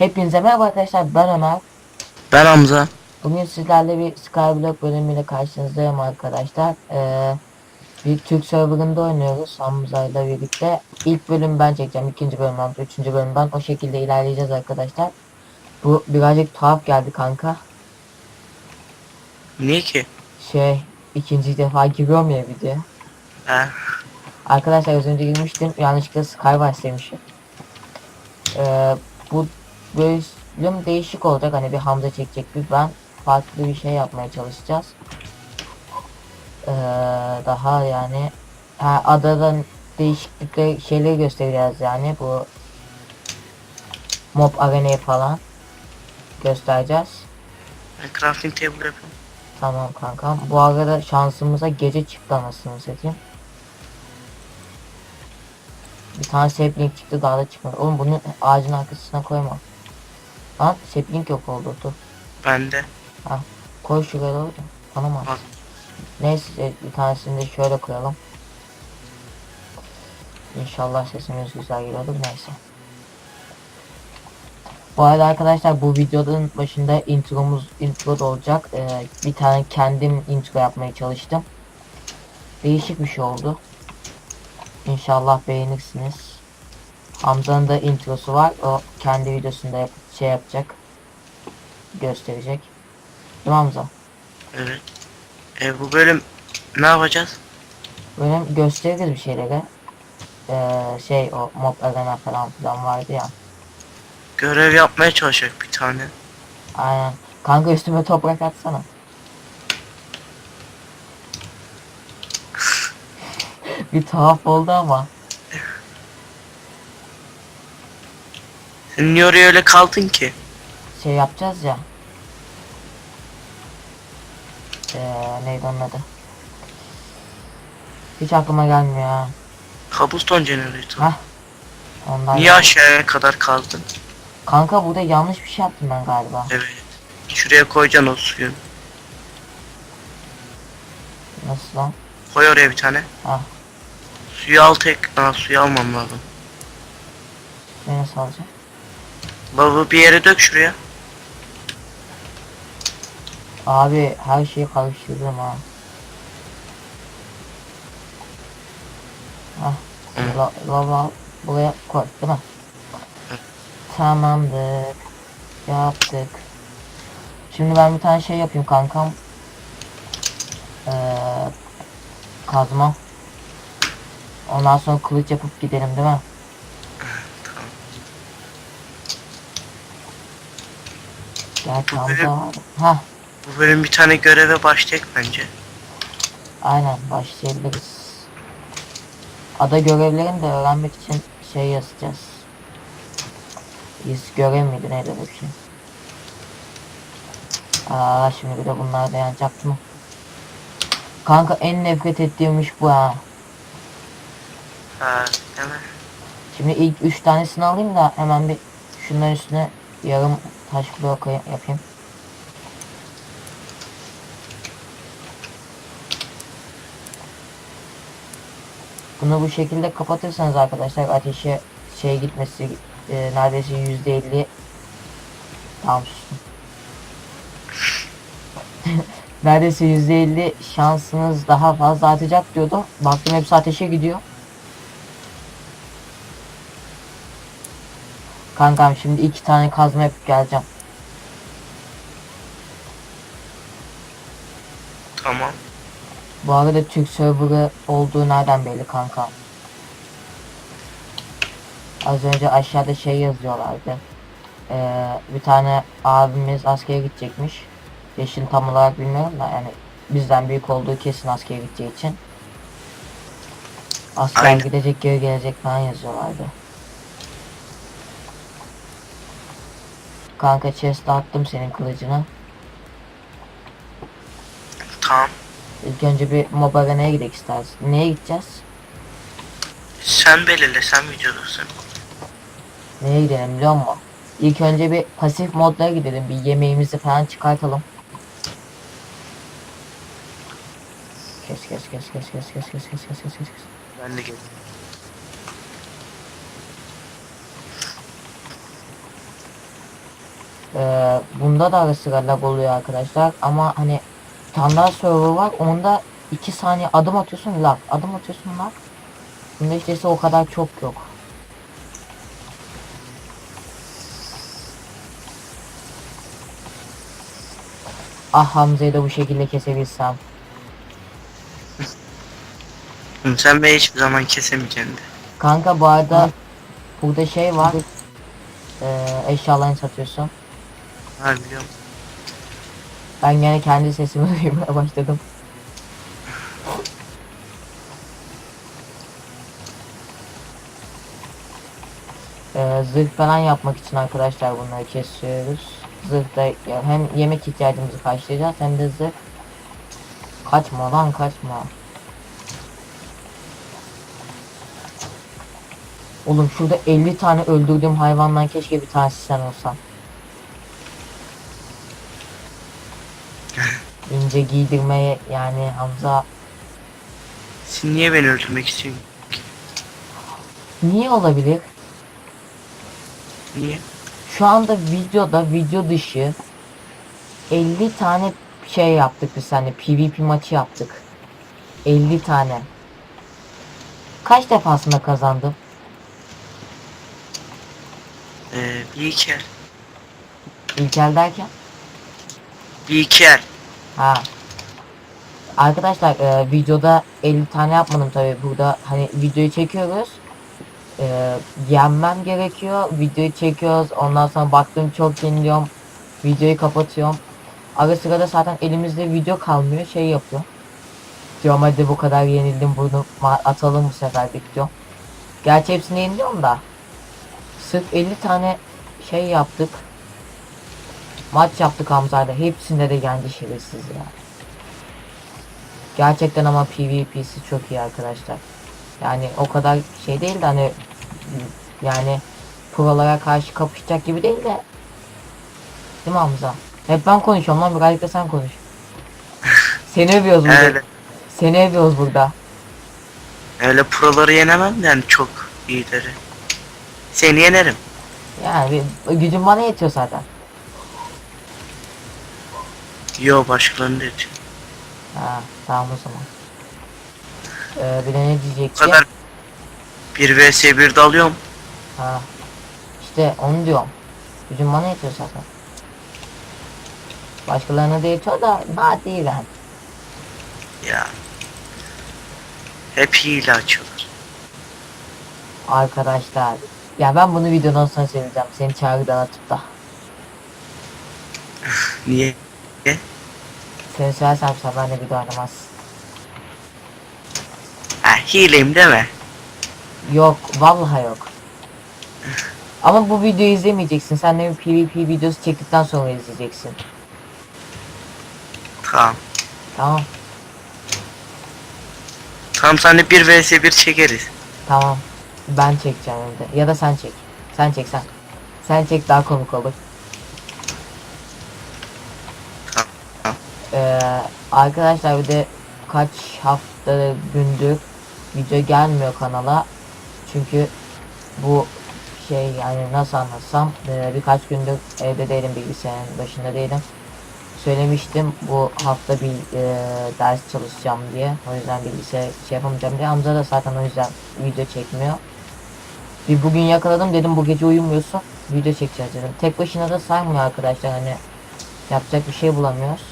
Hepinize merhaba arkadaşlar ben Ömer. Ben Hamza. Bugün sizlerle bir Skyblock bölümüyle karşınızdayım arkadaşlar. Ee, bir Türk serverında oynuyoruz Hamza ile birlikte. İlk bölüm ben çekeceğim, ikinci bölüm Hamza, üçüncü bölüm ben. O şekilde ilerleyeceğiz arkadaşlar. Bu birazcık tuhaf geldi kanka. Niye ki? Şey, ikinci defa giriyorum ya video. He. Arkadaşlar az önce girmiştim. Yanlışlıkla Skywars demişim. Ee, bu bölüm değişik olacak. Hani bir Hamza çekecek bir ben. Farklı bir şey yapmaya çalışacağız. Ee, daha yani ha, adadan değişiklikleri şeyleri göstereceğiz yani bu mob arenayı falan göstereceğiz. Ben crafting table yapıyorum. Tamam kanka. Bu arada şansımıza gece çıktı anasını satayım. Bir tane sapling çıktı daha da çıkmadı. Oğlum bunu ağacın arkasına koyma. Lan sapling yok oldu dur. Bende. Koy şuraya doğru. mı? Al. Neyse bir tanesini de şöyle koyalım. İnşallah sesimiz güzel geliyordur neyse. Bu arada arkadaşlar bu videonun başında intromuz intro da olacak. Ee, bir tane kendim intro yapmaya çalıştım. Değişik bir şey oldu. İnşallah beğenirsiniz. Hamza'nın da introsu var. O kendi videosunda yap şey yapacak. Gösterecek. Değil mi Hamza? Evet. E bu bölüm ne yapacağız? Böyle gösteririz bir şeyleri. Ee, şey o mob arena falan filan vardı ya. Görev yapmaya çalışacak bir tane. Aynen. Kanka üstüme toprak atsana. bir tuhaf oldu ama. Sen niye oraya öyle kaldın ki? Şey yapacağız ya. Ee, neydi onun adı? Hiç aklıma gelmiyor ha. Cobblestone generator. Hah. Ondan Niye aşağıya kadar kaldın? Kanka burada yanlış bir şey yaptım ben galiba. Evet. Şuraya koyacaksın o suyu. Nasıl lan? Koy oraya bir tane. Ah. Suyu al tek. Aa suyu almam lazım. Beni nasıl Lavı bir yere dök şuraya. Abi her şeyi karıştırdım ha. Ah, Hı. la, lava buraya koy değil mi? Tamamdır. Yaptık. Şimdi ben bir tane şey yapayım kankam. Ee, kazma. Ondan sonra kılıç yapıp gidelim değil mi? Bu bölüm- Bu bir tane göreve başlayacak bence. aynen başlayabiliriz. Ada görevlerini de öğrenmek için şey yazacağız. Biz görev miydi neydi bir şey. Aa şimdi bir de bunlar dayanacak mı? Kanka en nefret ettiğimmiş bu ha. Ha, değil mi? Şimdi ilk üç tanesini alayım da hemen bir şunların üstüne yarım taş blok yapayım. Bunu bu şekilde kapatırsanız arkadaşlar ateşe şey gitmesi e, neredeyse yüzde elli tamam sustum. neredeyse yüzde elli şansınız daha fazla artacak diyordu. Baktım hepsi ateşe gidiyor. Kankam şimdi iki tane kazma yapıp geleceğim. Tamam. Bu arada Türk serverı olduğu nereden belli kanka? Az önce aşağıda şey yazıyorlardı. Ee, bir tane abimiz askere gidecekmiş. Yaşını tam olarak bilmiyorum da yani bizden büyük olduğu kesin askere gideceği için. Asker Aynen. gidecek geri gelecek falan yazıyorlardı. Kanka chest'e attım senin kılıcını. Tamam. İlk önce bir mob arena'ya gidelim istersen. Neye gideceğiz? Sen belirle sen videodasın. Neye gidelim biliyor musun? İlk önce bir pasif modlara gidelim. Bir yemeğimizi falan çıkartalım. Kes kes kes kes kes kes kes kes kes kes kes. Ben de geleyim. Ee, bunda da ara sıra lag oluyor arkadaşlar. Ama hani bir tane daha server var. Onda 2 saniye adım atıyorsun lag adım atıyorsun lag bunda işte o kadar çok yok. Ah Hamza'yı da bu şekilde kesebilsem. Hı, Sen beni hiçbir zaman kesemeyeceksin de. Kanka bu arada burada şey var. Ee, eşyalarını satıyorsun Ha biliyorum. Ben gene kendi sesimi duymaya başladım. Ee, zırh falan yapmak için arkadaşlar bunları kesiyoruz. Zırh da hem yemek ihtiyacımızı karşılayacağız hem de zırh. Kaçma lan kaçma. Oğlum şurada 50 tane öldürdüğüm hayvandan keşke bir tanesi sen olsan. İnce giydirmeye yani Hamza Sen niye beni öldürmek istiyorsun? niye olabilir? Niye? Şu anda videoda video dışı 50 tane şey yaptık biz hani PvP maçı yaptık. 50 tane. Kaç defasında kazandım? Ee, bir iki el. İlkel derken? Bir iki el. Ha. Arkadaşlar e, videoda 50 tane yapmadım tabi burada hani videoyu çekiyoruz. E, yenmem gerekiyor. Videoyu çekiyoruz. Ondan sonra baktım çok yeniliyorum. Videoyu kapatıyorum. Ara sırada zaten elimizde video kalmıyor. Şey yapıyor. Diyorum hadi bu kadar yenildim bunu atalım bu sefer diyorum. Gerçi hepsini yeniliyorum da. Sırf 50 tane şey yaptık. Maç yaptık Hamza'yla. Hepsinde de yendi şerefsiz ya. Gerçekten ama PvP'si çok iyi arkadaşlar. Yani o kadar şey değil de hani yani prolara karşı kapışacak gibi değil de Değil mi Hamza? Hep ben konuşuyorum lan birazcık da sen konuş. Seni övüyoruz burada. Öyle, Seni övüyoruz burada. öyle proları yenemem de yani çok iyileri. Seni yenerim. Yani bir, gücün bana yetiyor zaten. Yo başkalarını da yetiyor. Ha tamam o zaman. Ee, bir de ne Bu diyecektim? kadar 1 vs 1 dalıyorum. Ha. İşte onu diyorum. Gücün bana yetiyor zaten. Başkalarına da yetiyor da nadir yani. Ya. Hep hile açıyorlar. Arkadaşlar. Ya ben bunu videodan sonra söyleyeceğim. Seni çağrıdan atıp da. Niye? Seni söylersem sen benimle video oynamaz. Ha hileyim deme. Yok. Vallahi yok. Ama bu videoyu izlemeyeceksin. Sen de bir PvP videosu çektikten sonra izleyeceksin. Tamam. Tamam. Tamam sen de 1 vs 1 çekeriz. Tamam. Ben çekeceğim evde. Ya da sen çek. Sen çek sen. Sen çek daha komik olur. Ee, arkadaşlar bir de kaç hafta gündür video gelmiyor kanala. Çünkü bu şey yani nasıl anlatsam ee, birkaç gündür evde değilim bilgisayarın başında değilim. Söylemiştim bu hafta bir ee, ders çalışacağım diye. O yüzden bilgisayar şey yapamayacağım diye. Hamza da zaten o yüzden video çekmiyor. Bir bugün yakaladım dedim bu gece uyumuyorsun. Video çekeceğiz dedim. Tek başına da saymıyor arkadaşlar hani yapacak bir şey bulamıyoruz.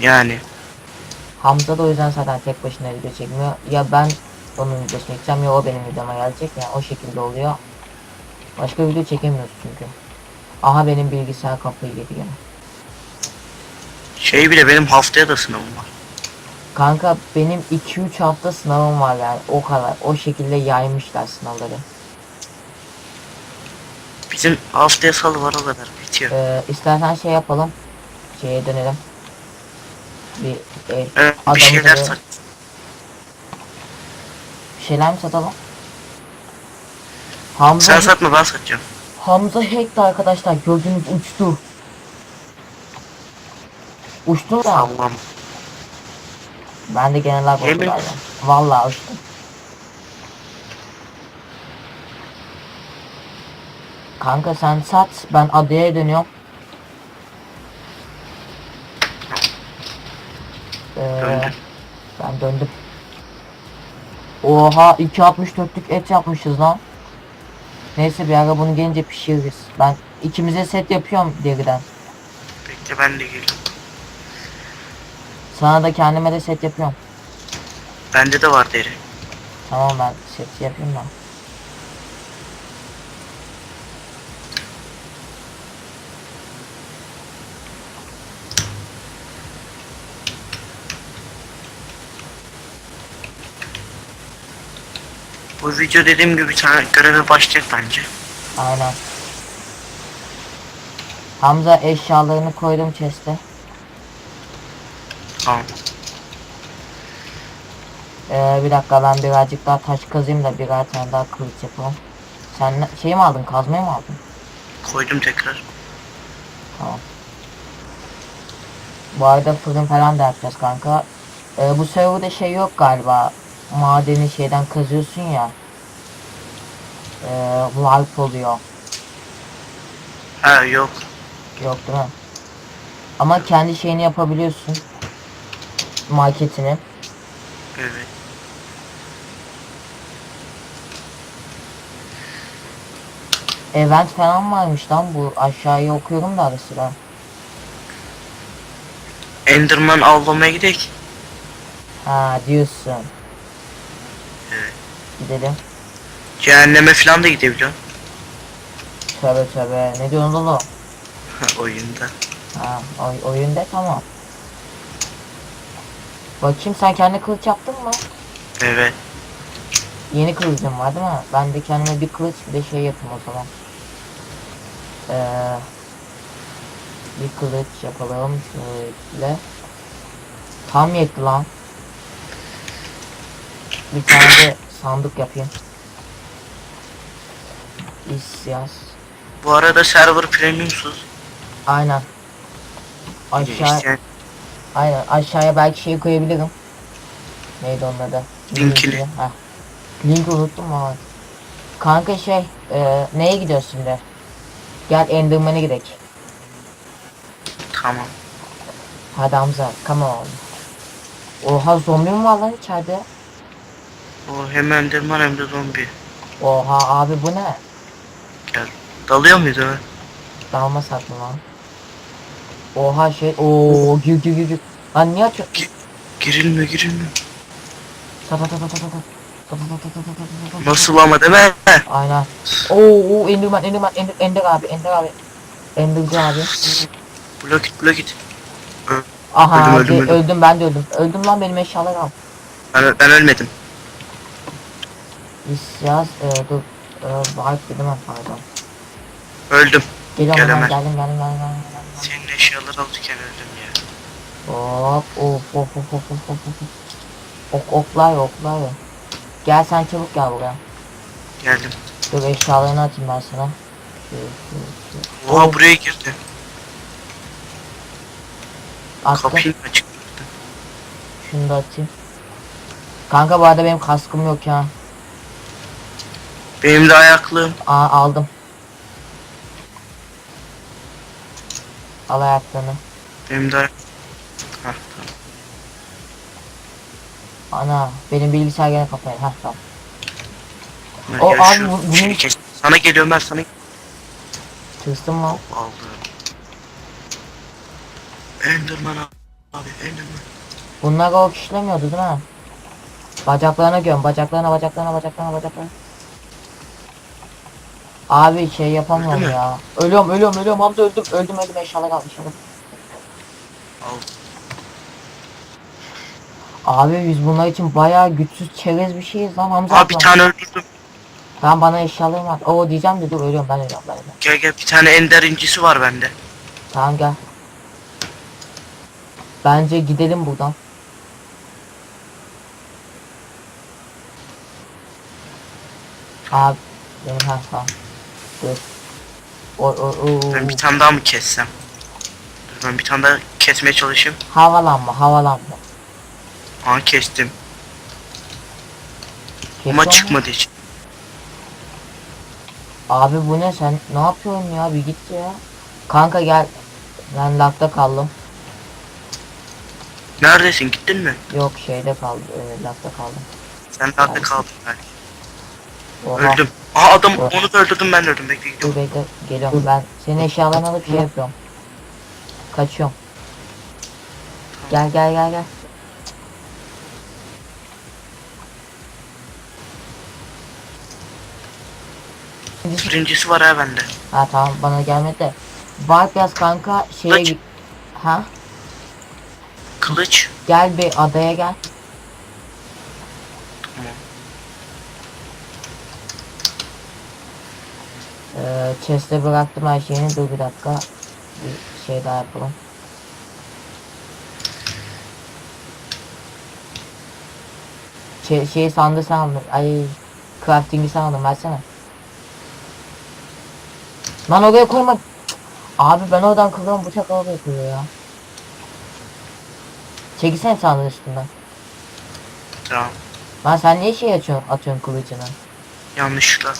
Yani. Hamza da o yüzden zaten tek başına video çekmiyor. Ya ben onun videosunu çekeceğim ya o benim videoma gelecek. Yani o şekilde oluyor. Başka video çekemiyoruz çünkü. Aha benim bilgisayar kafayı yedi gene. Şey bile benim haftaya da sınavım var. Kanka benim 2-3 hafta sınavım var yani o kadar. O şekilde yaymışlar sınavları. Bizim haftaya salı var o kadar bitiyor. Ee, istersen şey yapalım. Şeye dönelim. Bir, e, Evet, bir şeyler sat. bir şeyler mi satalım? Hamza, Sen satma ben satacağım. Hamza hackti arkadaşlar gördüğünüz uçtu. Uçtu da Tamam. ben de genel olarak oldu galiba. Vallahi uçtum. Kanka sen sat ben adaya dönüyorum. Ee, ben döndüm. Oha 2.64'lük et yapmışız lan. Neyse bir ara bunu gelince pişiririz. Ben ikimize set yapıyorum deriden. Bekle ben de geliyorum. Sana da kendime de set yapıyorum. Bende de var deri. Tamam ben set yapayım da. Bu video dediğim gibi tane göreve başlayacak bence. Aynen. Hamza eşyalarını koydum chest'e. Tamam. Ee, bir dakika ben birazcık daha taş kazayım da birer tane daha kılıç yapalım. Sen ne- şey mi aldın? Kazmayı mı aldın? Koydum tekrar. Tamam. Bu arada fırın falan da yapacağız kanka. Ee, bu serverda şey yok galiba. Madeni şeyden kazıyorsun ya. Ee, wipe oluyor. Ha yok. Yok değil mi? Ama kendi şeyini yapabiliyorsun. Marketini. Evet. Event falan varmış lan bu aşağıya okuyorum da ara sıra. Enderman avlamaya gidelim. Ha diyorsun. Gidelim. Cehenneme falan da gidebiliyorum. Tövbe tövbe. Ne diyorsun oğlum? Oyunda. Ha oy, oyunda tamam. Bakayım sen kendi kılıç yaptın mı? Evet. Yeni kılıcım var değil mi? Ben de kendime bir kılıç bir de şey yapayım o zaman. Ee, bir kılıç yapalım şöyle. Tam yetti lan. Bir tane de sandık yapayım. İsyas. Bu arada server premiumsuz. Aynen. Aşağı, İsteyen aynen aşağıya belki şey koyabilirim. Neydi onun adı? Linkini. Heh. Link unuttum ama. Kanka şey, e, neye gidiyoruz şimdi? Gel Enderman'e gidelim. Tamam. Hadi Hamza, come on. Oha zombi mi var lan içeride? O hem enderman hem de zombi. Oha abi bu ne? Gel. Dalıyor muyuz hemen? Dalma saklı lan. Oha şey o gir gir gir. gir. Lan niye açıyor? Gi girilme girilme. Tapa tapa tapa tapa. Nasıl ama deme. Aynen. Oo, oo Enderman Enderman Ender, Ender abi Ender abi. Enderci abi. Blok git blok git. Aha öldüm, öldüm, öldüm. öldüm ben de öldüm. Öldüm lan benim eşyalar al. Ben, ben ölmedim. İsyaz, e, dur. E, dedim ben pardon. Öldüm. Geliyorum hemen, Gelemez. geldim, geldim, geldim, geldim, geldim. Senin eşyaları alırken öldüm ya. Hop, of, of, of, of, of, of, of. Ok, oklar, oklar. Gel sen çabuk gel buraya. Geldim. Dur eşyalarını atayım ben sana. Şu, şu, şu. Oha buraya girdi. Attım. Kapıyı açık bıraktı. Şunu da atayım. Kanka bu arada benim kaskım yok ya. Benim de ayaklığım. Aa aldım. Al ayaklarını. Benim de ayak... Hah tamam. Ana benim bilgisayar gene kafayı. Heh tamam. Ömer, O abi şu bu- bunun- şeyi kes. Sana geliyorum ben sana Tırstım mı? aldım. Enderman abi Enderman. Bunlar o işlemiyordu değil mi? Bacaklarına göm. Bacaklarına bacaklarına bacaklarına bacaklarına. Abi şey yapamıyorum Öldü mü? ya. Ölüyorum ölüyorum ölüyorum. Hamza öldüm. Öldüm öldüm eşyalar kaldı eşyalar. Al. Abi biz bunlar için bayağı güçsüz çerez bir şeyiz lan Hamza. Abi bir abla. tane öldürdüm. Tamam bana eşyalarım var. Oo diyeceğim de dur ölüyorum ben ölüyorum ben ölüyorum. Gel gel bir tane ender incisi var bende. Tamam gel. Bence gidelim buradan. Abi benim ha tamam. Dur. Ben bir tane daha mı kessem? Dur ben bir tane daha kesmeye çalışayım. Havalanma havalanma. Aha kestim. Kesiyor Ama çıkmadı hiç. Abi bu ne sen ne yapıyorsun ya bir git ya. Kanka gel. Ben lakta kaldım. Neredesin gittin mi? Yok şeyde kaldı. E, lakta kaldım. Sen nerede kaldın? Oha. Öldüm. Aa adam Oha. onu da öldürdüm ben de öldüm. Bekle Dur gidiyorum. bekle geliyorum ben. Senin eşyalarını alıp şey yapıyorum. Kaçıyorum. Gel gel gel gel. Birincisi var ha bende. Ha tamam bana gelmedi de. Bak yaz kanka şeye Kaç? git. Ha? Kılıç. Gel bir adaya gel. Ee, chest'e bıraktım her şeyini. Dur bir dakika. Bir şey daha yapalım. Şey, şeyi sandı sen aldın. Ay crafting'i sen aldın versene. Lan oraya koyma. Abi ben oradan kırıyorum bıçak oraya koyuyor ya. Çekilsene sandığın üstünden. Tamam. Lan sen niye şey açıyorsun, atıyorsun kılıcını? Yanlışlıkla.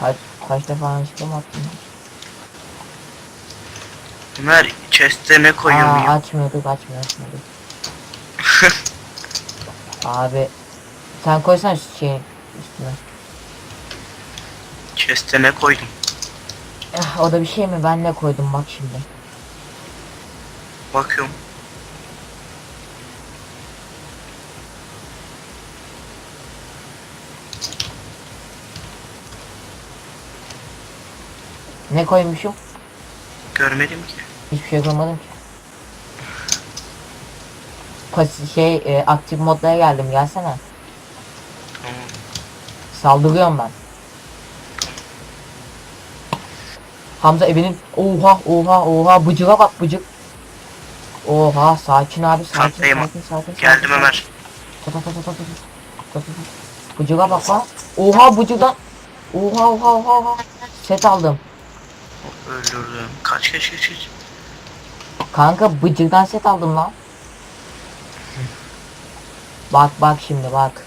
Kaç, kaç defa attın? lan? Ömer chest'e ne koyuyorum Aa, ya? açmıyorduk açmıyor açmıyorduk. Abi sen koysan şu şeyin üstüne. Chest'e ne koydum? Eh, o da bir şey mi? Ben ne koydum bak şimdi. Bakıyorum. Ne koymuşum? Görmedim ki. Hiçbir şey koymadım ki. Pas şey e, aktif modlara geldim gelsene. Tamam. Saldırıyorum ben. Hamza evinin oha oha oha bıcığa bak bıcık. Oha sakin abi sakin Kankayım. sakin sakin. Geldim sakin. Ömer. Ta ta. Ta ta ta. Bıcığa bak lan. Oha bıcıktan. Oha oha oha oha. Set aldım. Öldürdüm. Kaç kaç kaç kaç. Kanka bıcıktan set aldım lan. Bak bak şimdi bak.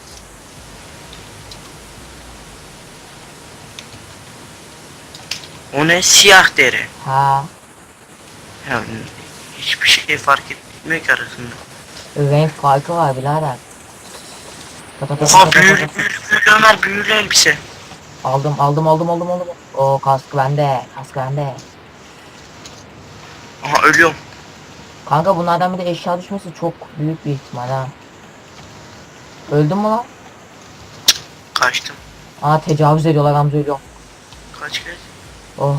O ne? Siyah deri. Ha. Yani hiçbir şey fark etmiyor ki arasında. Renk farkı var birader. Oha büyülü büyülü büyülü Ömer büyülü elbise. Aldım aldım aldım aldım aldım. O kask bende. Kask bende. Aha ölüyorum. Kanka bunlardan bir de eşya düşmesi çok büyük bir ihtimal ha. Öldün mü lan? Kaçtım. Aa tecavüz ediyorlar Hamza ölüyorum. Kaç kaç. Oh.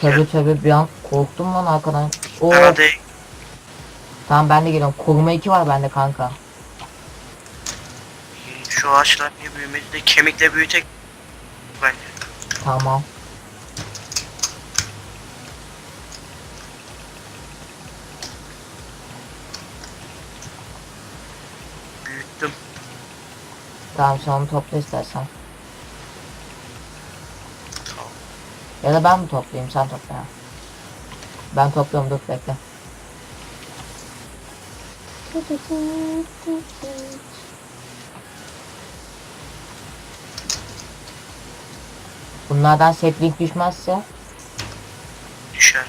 Tövbe tövbe bir an korktum lan arkadan. Oh. Ben hadi Tamam ben de geliyorum. Koruma 2 var bende kanka. şu ağaçlar niye büyümedi de kemikle büyütek. Tamam. Büyüttüm. Tamam sen onu topla istersen. Tamam. Ya da ben mi toplayayım sen topla ya. Ben topluyorum dur bekle. Bunlardan sapling düşmezse Düşer.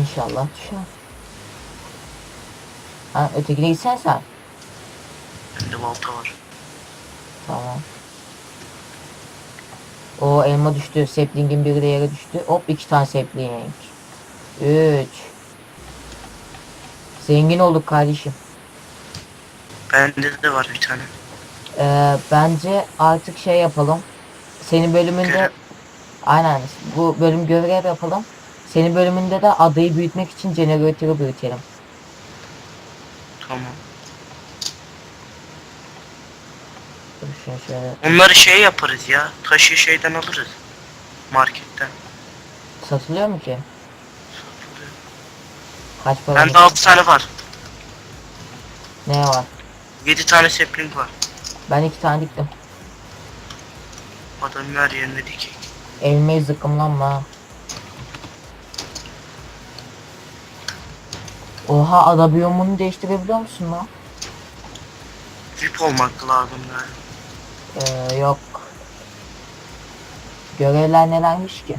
inşallah düşer. Ha ötekine gitsen sen. Bende balta var. Tamam. O elma düştü. Sapling'in biri de yere düştü. Hop iki tane sapling. Üç. Zengin olduk kardeşim. Bende de var bir tane. Ee, bence artık şey yapalım. Senin bölümünde aynen bu bölüm görev yapalım. Senin bölümünde de adayı büyütmek için jeneratörü büyütelim. Tamam. Dur şunu şöyle Onları şey yaparız ya. Taşı şeyden alırız. Marketten. satılıyor mu ki? Satılıyor. Kaç para? Bende 6 tane var. Ne var? 7 tane sapling var. Ben iki tane diktim. Adamın her yerine dikey. Elmeyi zıkkımlanma. ha. Oha ada biyomunu değiştirebiliyor musun lan? VIP olmak lazım galiba. Ee, yok. Görevler nelermiş ki?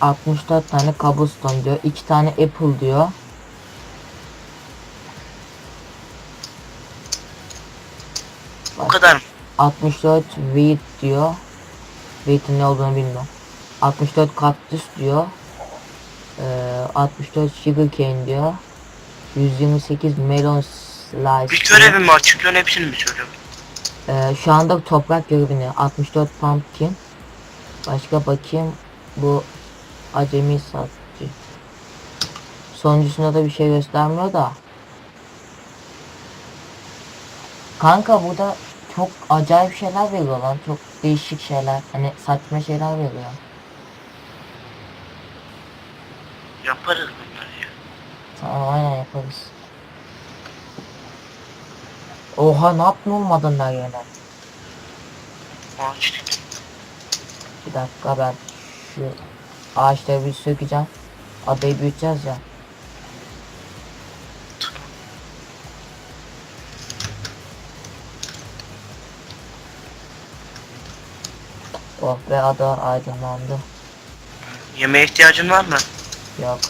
64 tane cobblestone diyor. 2 tane apple diyor. O kadar mı? 64 wheat diyor. Wheat'in ne olduğunu bilmiyorum. 64 kaktüs diyor. Ee, 64 sugarcane diyor. 128 melon slice Bir görevim var çıkıyor hepsini mi söylüyorum? Ee, şu anda toprak görevini 64 pumpkin. Başka bakayım. Bu acemi satıcı. Sonuncusunda da bir şey göstermiyor da. Kanka burada çok acayip şeyler veriyor lan. Çok değişik şeyler. Hani saçma şeyler veriyor. Yaparız bunları ya. Tamam aynen yaparız. Oha ne yaptın olmadın der yine. Ağaç dikim. Bir dakika ben şu ağaçları bir sökeceğim. Adayı büyüteceğiz ya. Oh be ada aydınlandı. Yemeğe ihtiyacın var mı? Yok.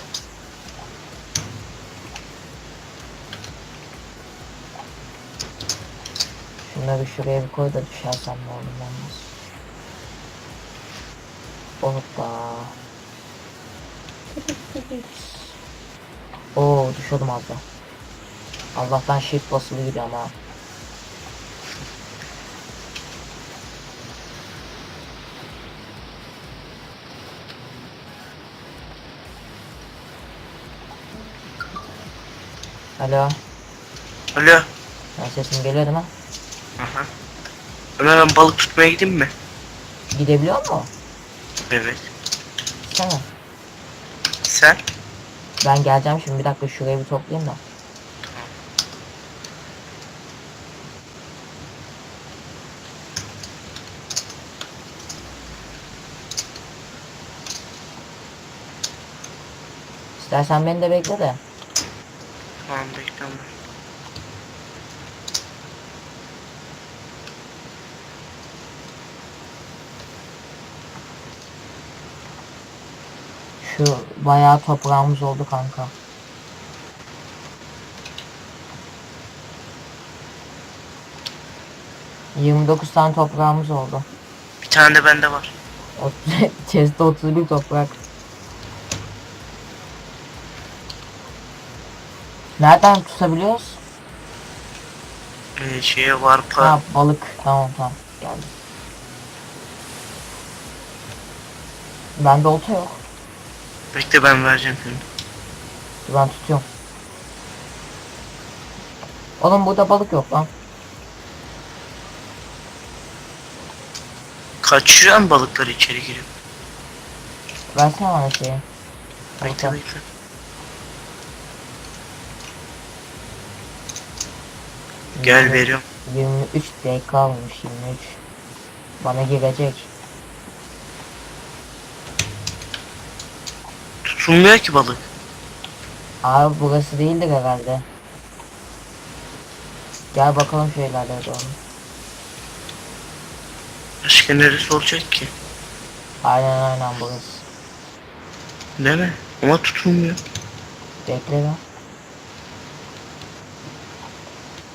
Şunları şuraya bir koy da düşersem ne olur olmaz. Hoppa. Oo düşüyordum az da. Allah'tan shift basılı gidiyorum ha. Alo. Alo. Ben sesim geliyor değil mi? Aha. Ömer ben balık tutmaya gideyim mi? Gidebiliyor mu? Evet. Sen Sen? Ben geleceğim şimdi bir dakika şurayı bir toplayayım da. İstersen beni de bekle de. Tamam bekliyorum. Şu bayağı toprağımız oldu kanka. Yirmi dokuz tane toprağımız oldu. Bir tane de bende var. Chest'te 31 toprak. Nereden tutabiliyoruz? Ee, şeye var pa. Ha balık. Tamam tamam. Geldi. Bende olta yok. Bekle ben vereceğim şimdi. Dur Ben tutuyorum. Oğlum burada balık yok lan. Kaçırıyorum balıkları içeri girip. Versene bana şeyi. Bekle Olta. bekle. Gel veriyorum. 23 dakika olmuş 23. Bana girecek. Tutulmuyor ki balık. Abi burası değildir herhalde. Gel bakalım şeylerle doğru. Başka neresi olacak ki? Aynen aynen burası. Değil mi? Ama tutulmuyor. Bekle lan.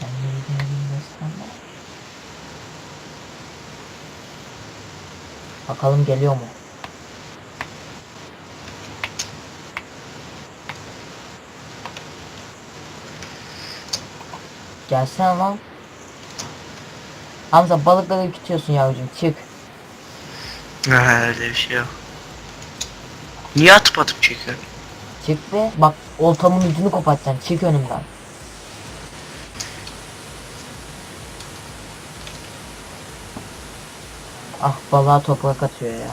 Ben de gidelim resmen. Bakalım geliyor mu? Gelsene lan. Hamza balıkları küçüyorsun yavrucuğum çık. Ha öyle bir şey yok. Niye atıp atıp çekiyorsun? Çık be. Bak oltamın ucunu koparacaksın. Çık önümden. Ah balığa toprak atıyor ya.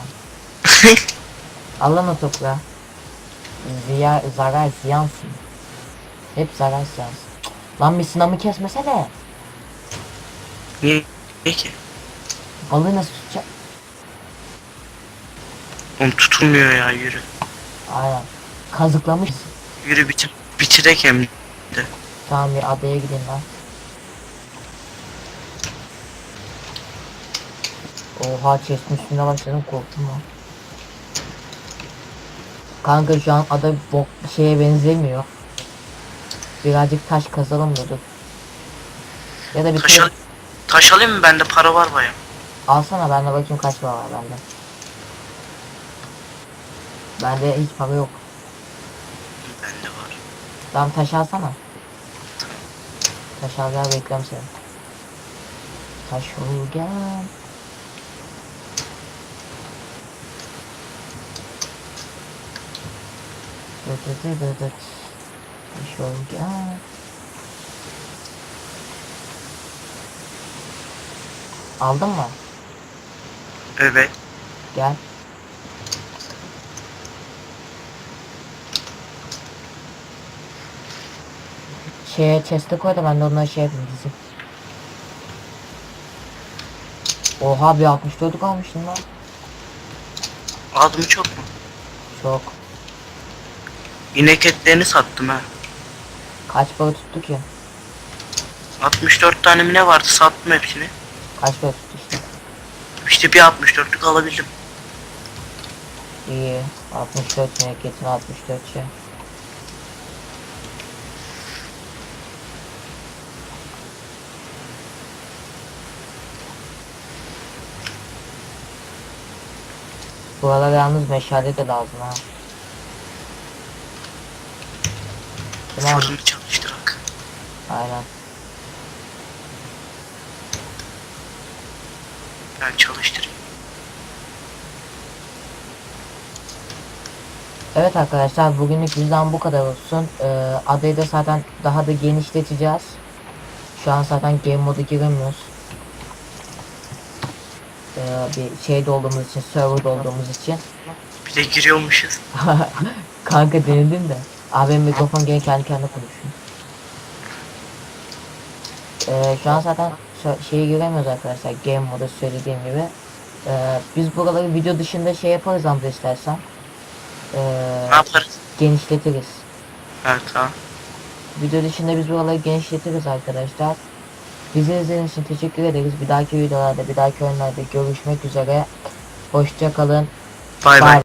O toprağı. Ziya, zarar ziyansın. Hep zarar ziyansın. Lan bir sınavı kesmesene. Niye ki? Balığı nasıl tutacak? Oğlum tutulmuyor ya yürü. Aynen. Kazıklamış. Yürü bitir. Bitirek hem de. Tamam bir adaya gidin lan. Oha chest'in üstüne başladım korktum lan. Kanka şu an ada bok şeye benzemiyor. Birazcık taş kazalım dur. Ya da bir Taş, al taş alayım mı? Bende para var baya. alsana ben de bakayım kaç para var bende. Bende hiç para yok. Bende var. Tamam taş alsana. Taş al gel bekliyorum seni. Taş ol gel. Ol gel. Aldın mı? Evet. Gel. Şeye chest'e koy da ben de onları şey yapayım dizim. Oha bir 64 almışsın lan. Aldım çok mu? Çok. İnek etlerini sattım ha. Kaç para tuttu ki? 64 tane mi ne vardı sattım hepsini. Kaç para tuttu işte. İşte bir 64'lük alabildim. İyi. 64 hareketin 64 şey. Buralara yalnız meşale de lazım ha. Tamam. Fırını çalıştırak. Aynen. Ben çalıştırayım. Evet arkadaşlar bugünlük bizden bu kadar olsun. Ee, adayı da zaten daha da genişleteceğiz. Şu an zaten game modu giremiyoruz. Ee, bir şeyde olduğumuz için, serverda olduğumuz için. Bir de giriyormuşuz. Kanka denedim de. Abi benim mikrofon gene kendi kendine konuşuyor. Ee, şu an zaten şeyi göremiyoruz arkadaşlar. Game modu söylediğim gibi. Ee, biz buraları video dışında şey yaparız ama istersen. Ee, Ne yaparız? genişletiriz. Ha tamam. Video dışında biz buraları genişletiriz arkadaşlar. Bizi izlediğiniz için teşekkür ederiz. Bir dahaki videolarda, bir dahaki oyunlarda görüşmek üzere. Hoşça kalın. Bay bay.